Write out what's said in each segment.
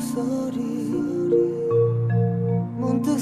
sorridi, non tu.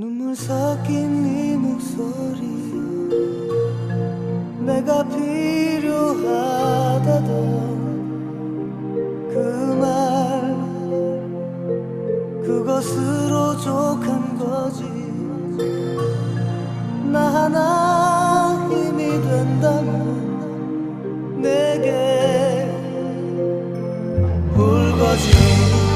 눈물 섞인 네 목소리. 내가 필요하다던 그 말 그것으로 족한 거지. 나 하나 힘이 된다면 내게 울거지.